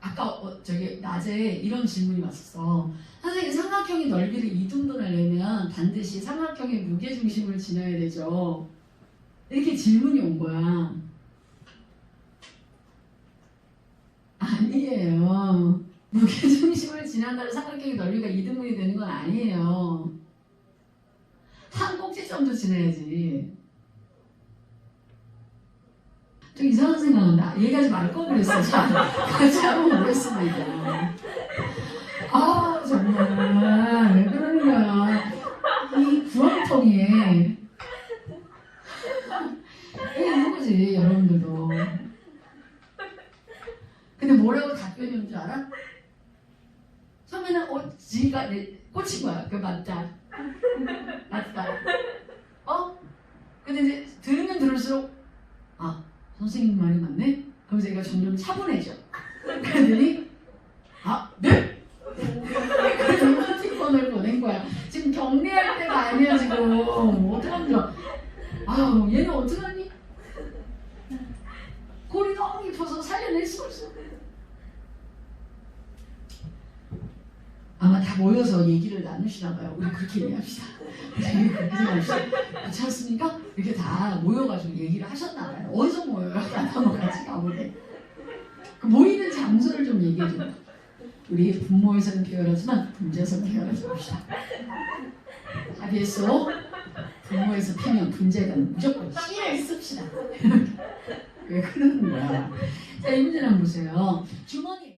아까 어, 저기 낮에 이런 질문이 왔었어. 선생님 삼각형의 넓이를 이등분을 내면 반드시 삼각형의 무게 중심을 지나야 되죠. 이렇게 질문이 온 거야. 아니에요. 무게 중심을 지난다고 삼각형의 넓이가 이등분이 되는 건 아니에요. 한 꼭지점도 지나야지. 좀 이상한 생각난다. 얘기하지 말걸 그랬어. 참. 같이 한번 보겠습니다. 아, 정말. 왜 그러는 거야. 이 구렁텅이에. 왜 이런 거지, 여러분들도. 근데 뭐라고 답변이 온 줄 알아? 처음에는 어, 지가 내 꽂힌 거야. 그 맞다. 맞다. 어? 근데 이제 들으면 들을수록 아 선생님 말이 맞네? 그러면서 얘가 점점 차분해져. 그러더니 아 네? 그래서 이모티콘을 보낸 거야. 지금 격리할 때가 아니야 지금. 어떡하면 좋아. 아우 얘는 어떡하니? 골이 너무 깊어서 살려낼 수가 없어. 아마 다 모여서 얘기를 나누시나 봐요. 우리 그렇게 얘기합시다. 우리 그렇게 생각합시다. 그렇지 않습니까? 이렇게 다 모여가지고 얘기를 하셨나 어디서 모여요? 같이 가보게. 그 모이는 장소를 좀 얘기해 줘. 우리 분모에서는 비열하지만 분재에서는 비열하지 맙시다. 합의했어? 분모에서 피면 분재는 무조건 씨를 씁시다. 왜 그러는 거야? 자, 이 문제 한번 보세요. 주머니